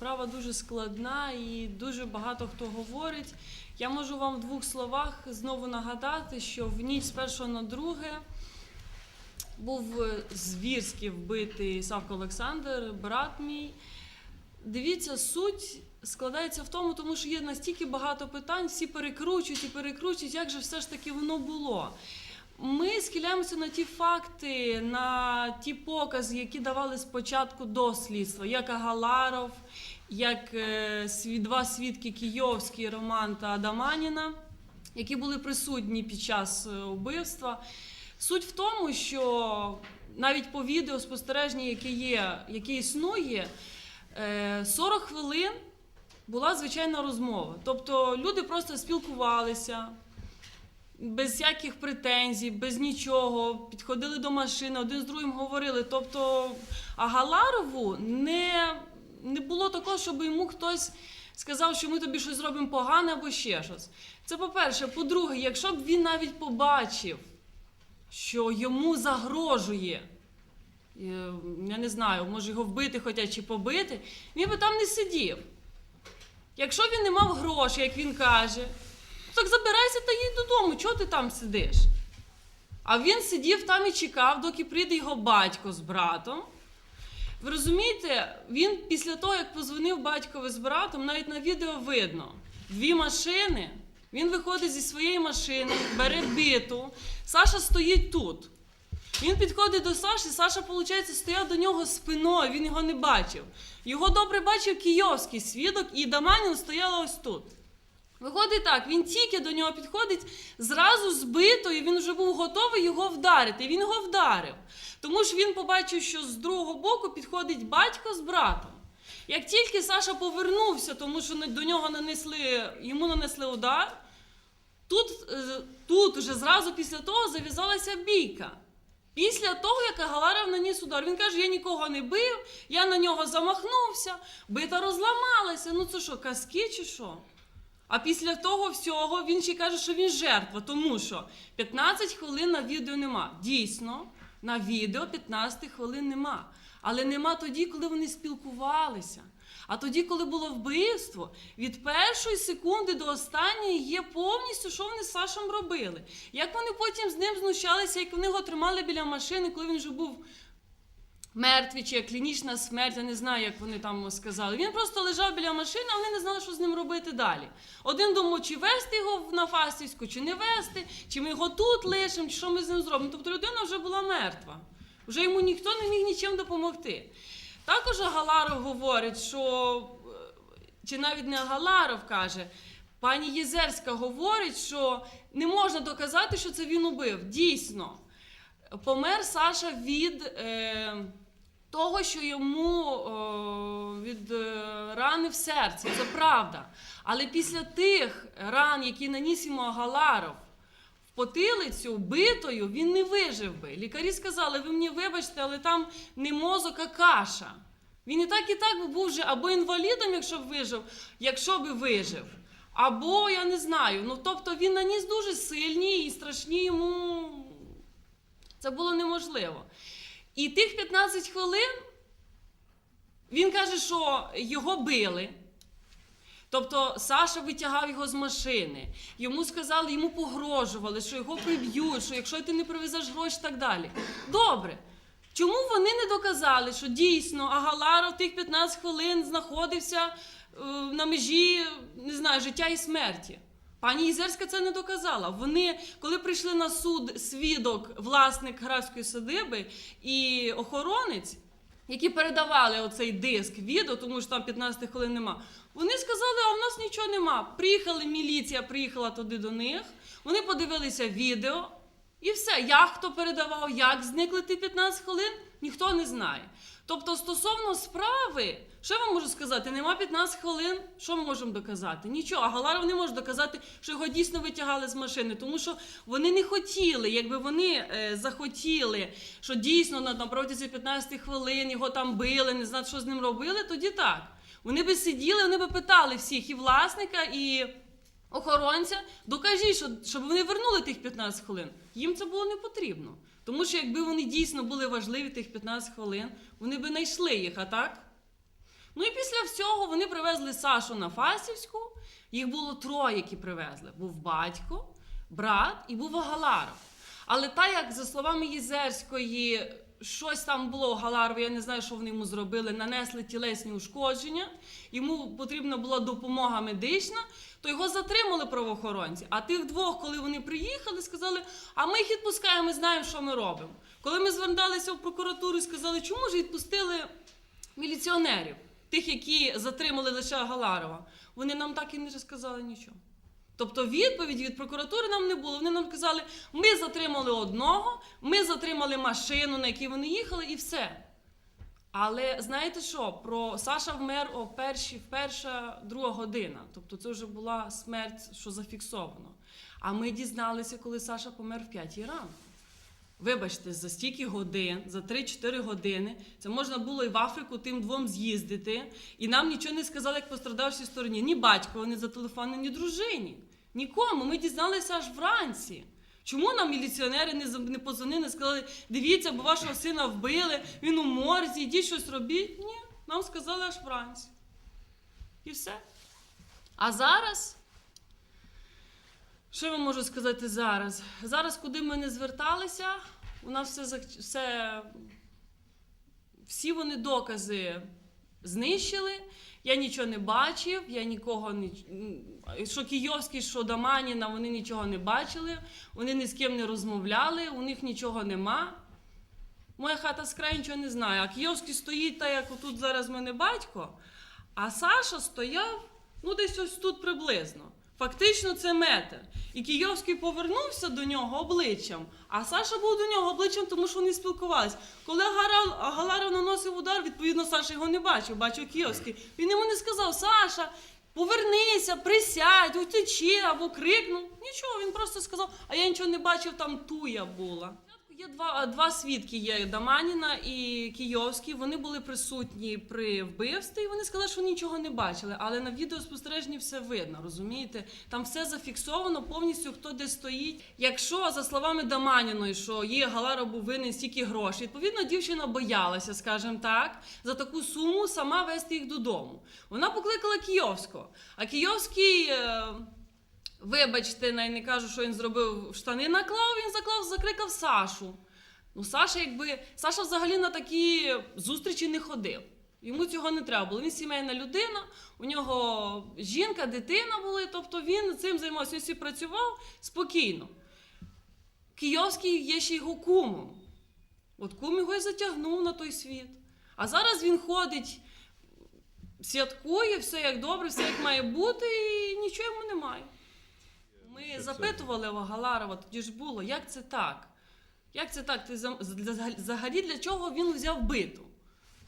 справа дуже складна і дуже багато хто говорить. Я можу вам в двох словах знову нагадати, що в ніч з першого на друге був е, звірськи вбитий Савко Олександр, брат мій. Дивіться, суть складається в тому, тому що є настільки багато питань, всі перекручують і перекручують, як же все ж таки воно було. Ми схиляємося на ті факти, на ті покази, які давали спочатку до слідства, як Агаларов, як е, два свідки Кійовський, Роман та Адаманіна, які були присутні під час е, вбивства. Суть в тому, що навіть по відеоспостереженню, яке є, яке існує, е, 40 хвилин була звичайна розмова. Тобто люди просто спілкувалися без всяких претензій, без нічого, підходили до машини, один з другим говорили. Тобто, а Галарову не, не було такого, щоб йому хтось сказав, що ми тобі щось зробимо погане або ще щось. Це по-перше. По-друге, якщо б він навіть побачив, що йому загрожує. е, Я не знаю, може його вбити хочуть чи побити, він би там не сидів. Якщо він не мав грошей, як він каже, так забирайся та їдь додому, чого ти там сидиш? А він сидів там і чекав, доки прийде його батько з братом. Ви розумієте, він після того, як позвонив батькові з братом, навіть на відео видно дві машини. Він виходить зі своєї машини, бере биту. Саша стоїть тут. Він підходить до Саші, Саша, виходить, стояв до нього спиною, він його не бачив. Його добре бачив кійовський свідок, і Даманін стояла ось тут. Виходить так, він тільки до нього підходить, зразу збито, і він вже був готовий його вдарити. І він його вдарив. Тому що він побачив, що з другого боку підходить батько з братом. Як тільки Саша повернувся, тому що до нього нанесли, йому нанесли удар, тут, е, тут вже зразу після того зав'язалася бійка. Після того, як Агаларов наніс удар, він каже: я нікого не бив, я на нього замахнувся, бита розламалася. Ну це що, казки чи що? А після того всього він ще каже, що він жертва, тому що 15 хвилин на відео нема. Дійсно, на відео 15 хвилин нема. Але нема тоді, коли вони спілкувалися. А тоді, коли було вбивство, від першої секунди до останньої є повністю, що вони з Сашем робили. Як вони потім з ним знущалися, як вони його тримали біля машини, коли він вже був мертвий чи як клінічна смерть, я не знаю, як вони там сказали. Він просто лежав біля машини, а вони не знали, що з ним робити далі. Один думав, чи вести його на Фастівську, чи не вести, чи ми його тут лишимо, чи що ми з ним зробимо. Тобто людина вже була мертва. Вже йому ніхто не міг нічим допомогти. Також Галаров говорить, що е, чи навіть не Галаров каже, пані Єзерська говорить, що не можна доказати, що це він убив. Дійсно, помер Саша від е, того, що йому е, від рани в серці. Це правда. Але після тих ран, які наніс йому Галаров, в потилицю битою він не вижив би. Лікарі сказали, ви мені вибачте, але там не мозок, а каша. Він і так, і так був вже або інвалідом, якщо б вижив, якщо би вижив. Або я не знаю. Ну тобто він наніс дуже сильні і страшні йому. Це було неможливо. І тих 15 хвилин він каже, що його били. Тобто Саша витягав його з машини. Йому сказали, йому погрожували, що його приб'ють, що якщо ти не привезеш гроші так далі. Добре. Чому вони не доказали, що дійсно Агаларов тих 15 хвилин знаходився е, на межі не знаю, життя і смерті? Пані Ізерська це не доказала. Вони, коли прийшли на суд свідок, власник графської садиби і охоронець, які передавали оцей диск відео, тому що там 15 хвилин нема. Вони сказали, а в нас нічого нема. Приїхали міліція, приїхала туди до них. Вони подивилися відео, і все. Як хто передавав, як зникли ті 15 хвилин, ніхто не знає. Тобто, стосовно справи, що я вам можу сказати? Нема 15 хвилин. Що ми можемо доказати? Нічого. А Галаров не може доказати, що його дійсно витягали з машини, тому що вони не хотіли, якби вони е, захотіли, що дійсно на, на протязі 15 хвилин його там били, не знати, що з ним робили, тоді так. Вони би сиділи, вони би питали всіх і власника, і охоронця, докажіть, що, щоб вони вернули тих 15 хвилин. Їм це було не потрібно. Тому що якби вони дійсно були важливі тих 15 хвилин, вони би знайшли їх, а так? Ну і після всього вони привезли Сашу на Фастівську. Їх було троє, які привезли. Був батько, брат і був Галаров. Але та, як за словами Єзерської, щось там було у Галарові, я не знаю, що вони йому зробили, нанесли тілесні ушкодження, йому потрібна була допомога медична, то його затримали правоохоронці. А тих двох, коли вони приїхали, сказали, а ми їх відпускаємо, ми знаємо, що ми робимо. Коли ми зверталися в прокуратуру і сказали, чому ж відпустили міліціонерів, тих, які затримали лише Галарова, вони нам так і не сказали нічого. Тобто відповіді від прокуратури нам не було. Вони нам казали, ми затримали одного, ми затримали машину, на якій вони їхали, і все. Але знаєте що? Про Саша вмер о перші, перша друга година. Тобто це вже була смерть, що зафіксовано. А ми дізналися, коли Саша помер в п'ятій ранку. Вибачте, за стільки годин, за 3-4 години, це можна було і в Африку тим двом з'їздити, і нам нічого не сказали, як пострадавшій стороні. Ні батько, ні за телефони, ні дружині. Нікому. Ми дізналися аж вранці. Чому нам міліціонери не, не позвонили, не сказали, дивіться, бо вашого сина вбили, він у морзі, йдіть щось робіть? Ні, нам сказали аж вранці. І все. А зараз. Що я вам можу сказати зараз? Зараз, куди ми не зверталися, у нас все, все всі вони докази знищили. Я нічого не бачив, я нікого не що Кійовський, що Даманіна, вони нічого не бачили, вони ні з ким не розмовляли, у них нічого нема. Моя хата з краю нічого не знає. А Кійовський стоїть так, як отут зараз мене батько. А Саша стояв ну десь ось тут приблизно. Фактично це метр. І Кійовський повернувся до нього обличчям, а Саша був до нього обличчям, тому що вони спілкувалися. Коли Галаров наносив удар, відповідно, Саша його не бачив, бачив Кійовський. Він йому не сказав: Саша, повернися, присядь, утечи або крикнув. Нічого, він просто сказав, а я нічого не бачив, там туя була. Є два, два свідки: є Даманіна і Кійовський. Вони були присутні при вбивстві, і вони сказали, що нічого не бачили. Але на відеоспостереженні все видно, розумієте? Там все зафіксовано повністю, хто де стоїть. Якщо за словами Даманіної, що їй Галара був винен стільки грошей, відповідно, дівчина боялася, скажімо так, за таку суму сама вести їх додому. Вона покликала Кійовського. А Кійовський. Вибачте, не кажу, що він зробив штани наклав, він заклав, закликав Сашу. Ну, Саша, якби Саша взагалі на такі зустрічі не ходив. Йому цього не треба було. Він сімейна людина, у нього жінка, дитина були, тобто він цим займався, всі працював спокійно. Кийовський є ще його кумом. От кум його і затягнув на той світ. А зараз він ходить, святкує, все як добре, все як має бути, і нічого йому немає. Ми запитували у Галарова, тоді ж було, як це так? Як це так? Ти взагалі для чого він взяв биту?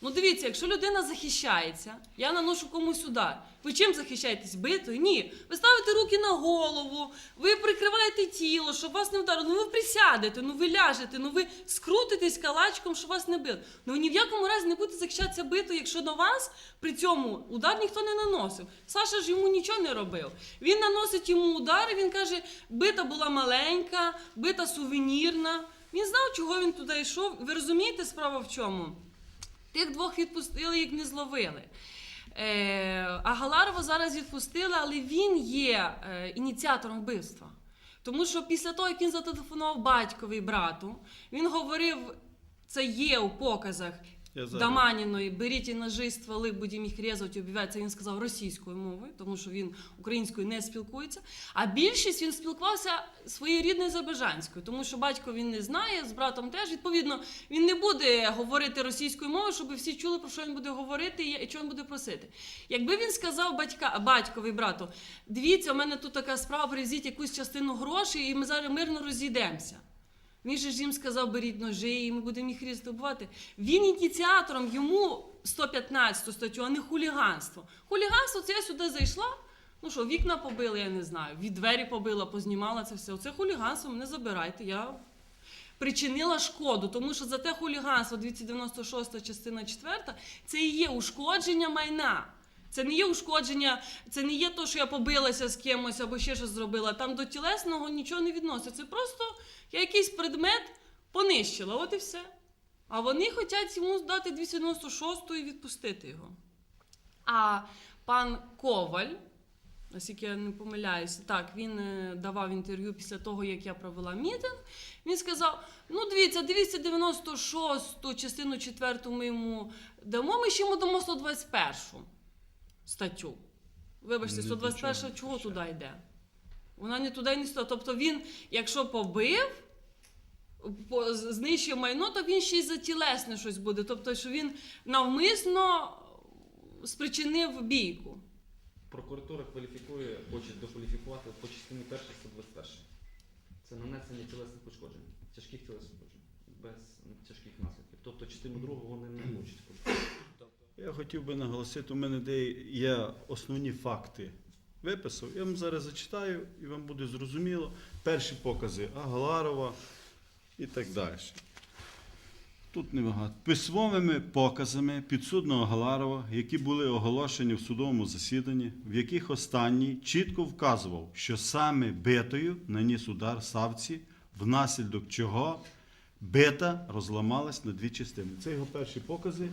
Ну дивіться, якщо людина захищається, я наношу комусь удар. Ви чим захищаєтесь? Битою? Ні. Ви ставите руки на голову, ви прикриваєте тіло, щоб вас не вдарило. Ну ви присядете, ну ви ляжете, ну ви скрутитесь калачком, щоб вас не били. Ну ні в якому разі не будете захищатися битою, якщо на вас при цьому удар ніхто не наносив. Саша ж йому нічого не робив. Він наносить йому удари, він каже, бита була маленька, бита сувенірна. Він знав, чого він туди йшов. Ви розумієте, справа в чому? Тих двох відпустили, їх не зловили. Е, а Галарова зараз відпустили, але він є е, ініціатором вбивства. Тому що після того, як він зателефонував батькові і брату, він говорив, це є у показах Я. Даманіної, беріть і ножи, стволи, будемо їх різати, убивати. Він сказав російською мовою, тому що він українською не спілкується. А більшість він спілкувався своєю рідною азербайджанською, тому що батько він не знає, з братом теж. Відповідно, він не буде говорити російською мовою, щоб всі чули, про що він буде говорити і що він буде просити. Якби він сказав батька, батькові брату, дивіться, у мене тут така справа, привезіть якусь частину грошей, і ми зараз мирно розійдемося. Він же ж їм сказав, беріть ножі, і ми будемо їх різати вбивати. Він ініціатором йому 115 статтю, а не хуліганство. Хуліганство це я сюди зайшла. Ну що, вікна побили, я не знаю, від двері побила, познімала це все. Оце хуліганство, мене забирайте. Я причинила шкоду, тому що за те хуліганство 296 частина 4 це і є ушкодження майна. Це не є ушкодження, це не є то, що я побилася з кимось або ще щось зробила. Там до тілесного нічого не відноситься. Це просто я якийсь предмет понищила, от і все. А вони хочуть йому здати 296 і відпустити його. А пан Коваль, наскільки я не помиляюся, так, він е, давав інтерв'ю після того, як я провела мітинг. Він сказав: ну, дивіться, 296-ту частину 4 ми йому дамо, ми ще йому дамо 121 статтю. Вибачте, 121 чого чого туди йде? Вона не туди, ні сюди. Тобто він, якщо побив, знищив майно, то він ще й за тілесне щось буде. Тобто, що він навмисно спричинив бійку. Прокуратура кваліфікує, хоче докваліфікувати по частині першій 121. Це нанесення тілесних ушкоджень, тяжких тілесних ушкоджень, без тяжких наслідків. Тобто частину другу вони не мучать. Я хотів би наголосити, у мене де є основні факти. Виписав. Я вам зараз зачитаю і вам буде зрозуміло. Перші покази Агаларова і так далі. Тут небагато. Письмовими показами підсудного Галарова, які були оголошені в судовому засіданні, в яких останній чітко вказував, що саме битою наніс удар Савці, внаслідок чого бита розламалась на дві частини. Це його перші покази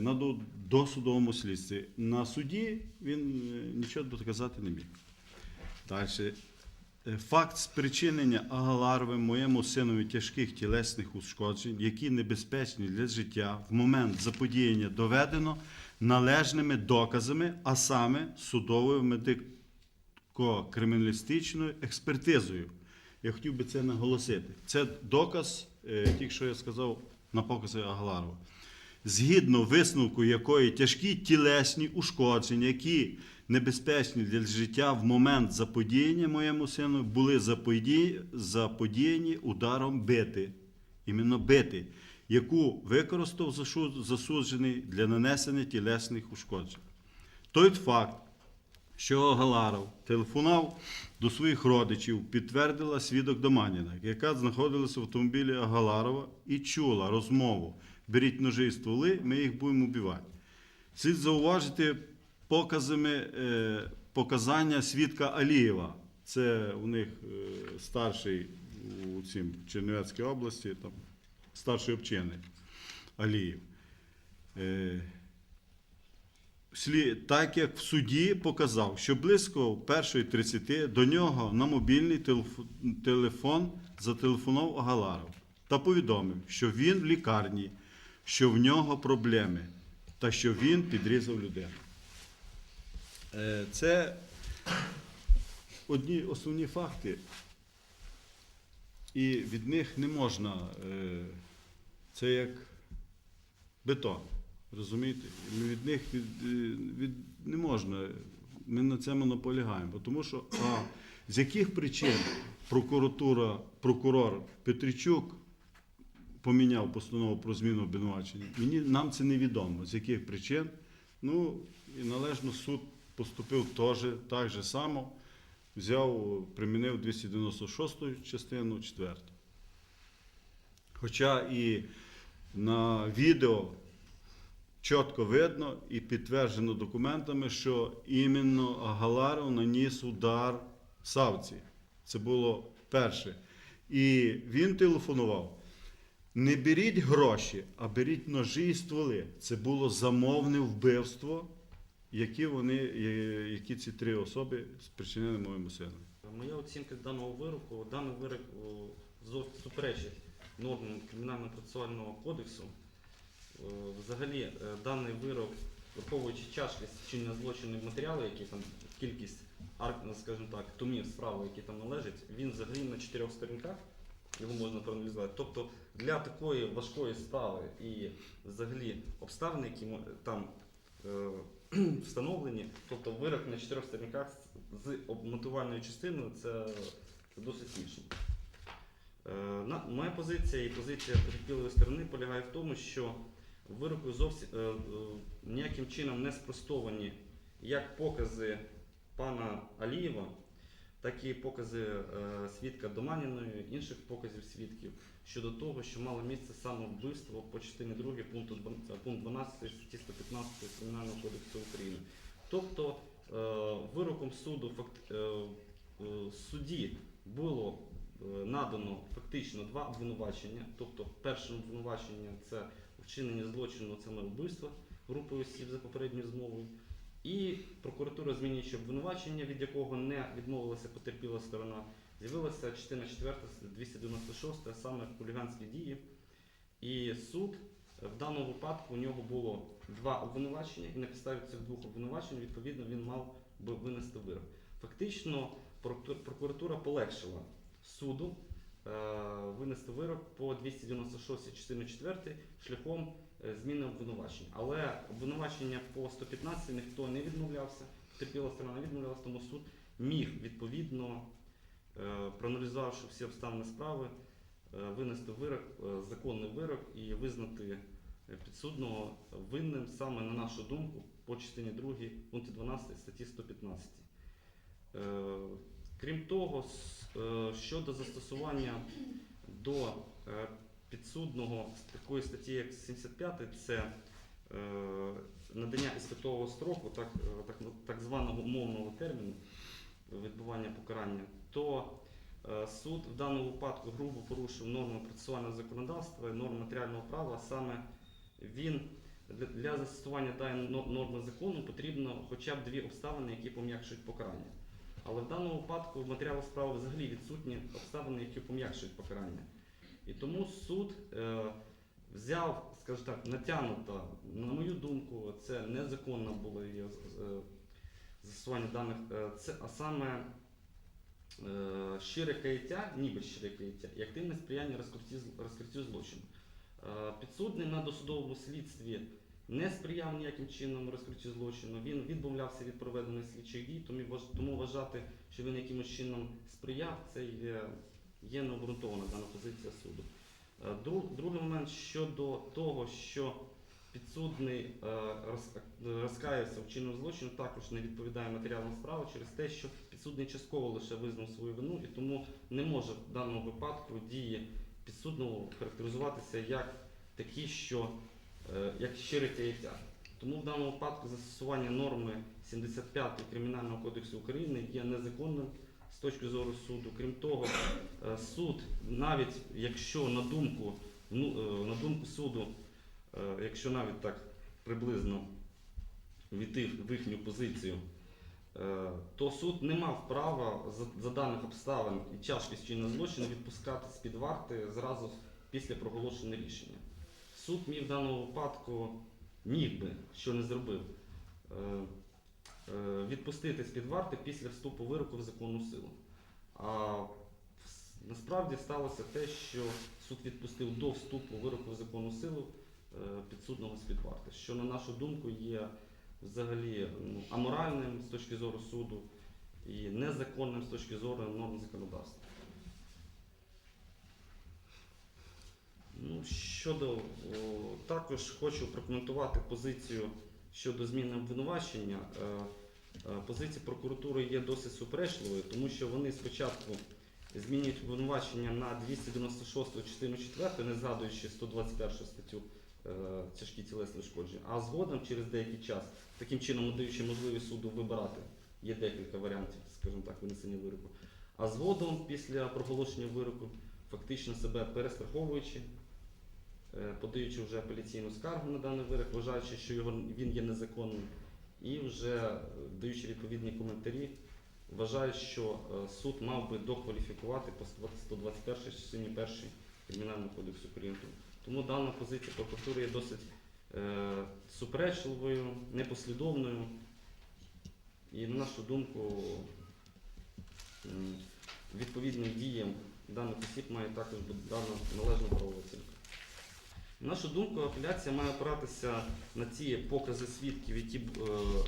на досудовому слідстві. На суді він е, нічого доказати не міг. Далі. Е, Факт спричинення Агаларовим моєму синові тяжких тілесних ушкоджень, які небезпечні для життя, в момент заподіяння доведено належними доказами, а саме судовою медико-криміналістичною експертизою. Я хотів би це наголосити. Це доказ, е, тільки що я сказав на покази Агаларова. Згідно висновку якої тяжкі тілесні ушкодження, які небезпечні для життя в момент заподіяння моєму сину, були заподіяні ударом бити, іменно бити, яку використав засуджений для нанесення тілесних ушкоджень. Той факт, що Галаров телефонував до своїх родичів, підтвердила свідок Доманіна, яка знаходилася в автомобілі Галарова і чула розмову. Беріть ножи і стволи, ми їх будемо убивати. Слід зауважити показами е, показання свідка Алієва. Це у них е, старший у цім Чернівецькій області, там, старший обчинник Алієв. Е, так як в суді показав, що близько 1.30 до нього на мобільний телефон зателефонував Агаларов та повідомив, що він в лікарні, що в нього проблеми та що він підрізав людину. Е, Це одні основні факти, і від них не можна. е, Це як бетон. Розумієте? Від них від, е, від, не можна. Ми на цьому наполягаємо. Тому що а, з яких причин прокуратура, прокурор Петричук поміняв постанову про зміну обвинувачення, мені, нам це невідомо. З яких причин. Ну, і належно суд поступив теж так же само, взяв, примінив 296 частину 4. Хоча і на відео чітко видно і підтверджено документами, що іменно Галаров наніс удар Савці. Це було перше. І він телефонував. Не беріть гроші, а беріть ножі і стволи. Це було замовне вбивство, які, вони, е, які ці три особи спричинили моєму сину. Моя оцінка даного вироку, даний вирок зовсім суперечить нормам кримінально-процесуального кодексу. Взагалі, е, даний вирок, враховуючи тяжкість вчинення злочину і матеріали, які там кількість ну, скажімо так, томів справи, які там належать, він взагалі на чотирьох сторінках. Його можна проаналізувати. Тобто для такої важкої справи і взагалі обставини, які там е, встановлені, тобто вирок на чотирьох сторінках з- обмотувальною частиною, це, досить смішно. Е, моя позиція і позиція потерпілої сторони полягає в тому, що вироку зовсім е, е, ніяким чином не спростовані як покази пана Алієва, так і покази е, свідка Доманіної, інших показів свідків щодо того, що мало місце самовбивство по частині 2 пункту, два- пункт 12 статті 115 Кримінального кодексу України. Тобто е, вироком суду факт, е, судді було надано фактично два обвинувачення. Тобто, перше обвинувачення це вчинення злочину це вбивство, групою осіб за попередньою змовою. І прокуратура, змінюючи обвинувачення, від якого не відмовилася потерпіла сторона, з'явилася частина 4 296, а саме хуліганські дії. І суд в даному випадку у нього було два обвинувачення, і на підставі цих двох обвинувачень, відповідно, він мав би винести вирок. Фактично, прокуратура полегшила суду е, винести вирок по 296 частини 4 шляхом зміни обвинувачень. Але обвинувачення по 115 ніхто не відмовлявся, потерпіла сторона відмовлялася, тому суд міг відповідно, е, проаналізувавши всі обставини справи, е, винести вирок, е, законний вирок і визнати е, підсудного винним саме на нашу думку по частині 2 пункті 12 статті 115. Е, Крім того, е, щодо застосування до е, підсудного з такої статті, як 75, це е, надання іспитового строку, так, е, так, так званого умовного терміну відбування покарання, то е, суд в даному випадку грубо порушив норми процесуального законодавства і норми матеріального права. а Саме він для застосування даної норми закону потрібно хоча б дві обставини, які пом'якшують покарання. Але в даному випадку в матеріалах справи взагалі відсутні обставини, які пом'якшують покарання. І тому суд е, взяв, скажімо так, натягнуто, на мою думку, це незаконно було її, е, застосування даних, е, це, а саме щире каяття, ніби щире каяття, і активне сприяння розкриттю злочину. Підсудний на досудовому слідстві не сприяв ніяким чином розкриттю злочину. Він відмовлявся від проведення слідчих дій, тому вважати, що він якимось чином сприяв, це є, є необґрунтована дана позиція суду. Е, Другий момент щодо того, що підсудний е, роз- розкаявся в чинному злочину, також не відповідає матеріалам справи через те, що підсудний частково лише визнав свою вину і тому не може в даному випадку дії підсудного характеризуватися як такі, що е, як щире каяття. Тому в даному випадку застосування норми 75 Кримінального кодексу України є незаконним з точки зору суду. Крім того, е, суд, навіть якщо на думку, ну, е, на думку суду, е, якщо навіть так приблизно війти в їхню позицію, то суд не мав права за, даних обставин і тяжкість чинного злочину відпускати з-під варти зразу після проголошення рішення. Суд міг в даному випадку міг би, що не зробив, відпустити з-під варти після вступу вироку в законну силу. А насправді сталося те, що суд відпустив до вступу вироку в законну силу е, підсудного з-під варти, що, на нашу думку, є взагалі ну, аморальним з точки зору суду і незаконним з точки зору норм законодавства. Ну, щодо о, також хочу прокоментувати позицію щодо зміни обвинувачення. Е, е, Позиція прокуратури є досить суперечливою, тому що вони спочатку змінюють обвинувачення на 296 частину 4, не згадуючи 121 статтю е, тяжкі тілесні ушкодження, а згодом через деякий час, таким чином надаючи можливість суду вибирати, є декілька варіантів, скажімо так, винесення вироку. А згодом, після проголошення вироку, фактично себе перестраховуючи, подаючи вже апеляційну скаргу на даний вирок, вважаючи, що його, він є незаконним, і вже е, даючи відповідні коментарі, вважають, що е, суд мав би докваліфікувати по 121 частині 1 Кримінального кодексу України. Тому дана позиція прокуратури є досить е, суперечливою, непослідовною. І на нашу думку, відповідним діям даних осіб має також бути дана належна правова оцінка. На нашу думку, апеляція має опиратися на ті покази свідків, які, е,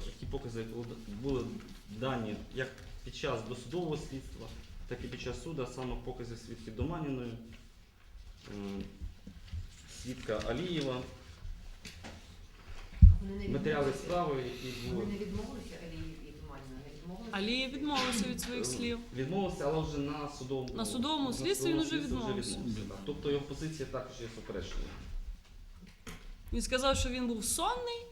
які покази були- дані як під час досудового слідства, так і під час суду, а саме покази свідків Доманіної, свідка Алієва, матеріали справи, які були. Вони не відмовилися Алії і Туманіна? Не відмовилися? Алія відмовився від своїх слів. Відмовився, але вже на судовому На судовому слідстві він уже відмовився. Тобто його позиція також є суперечливою. Він сказав, що він був сонний,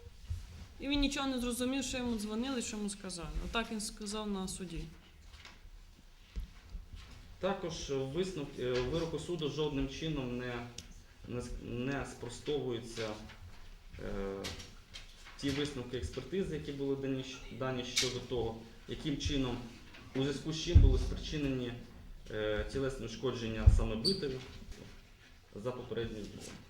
і він нічого не зрозумів, що йому дзвонили, що йому сказали. Отак він сказав на суді. Також висновок е, вироку суду жодним чином не, не, не спростовується е, ті висновки експертизи, які були дані, дані щодо того, яким чином у зв'язку з чим були спричинені е, тілесні ушкодження саме битою за попередньою дією.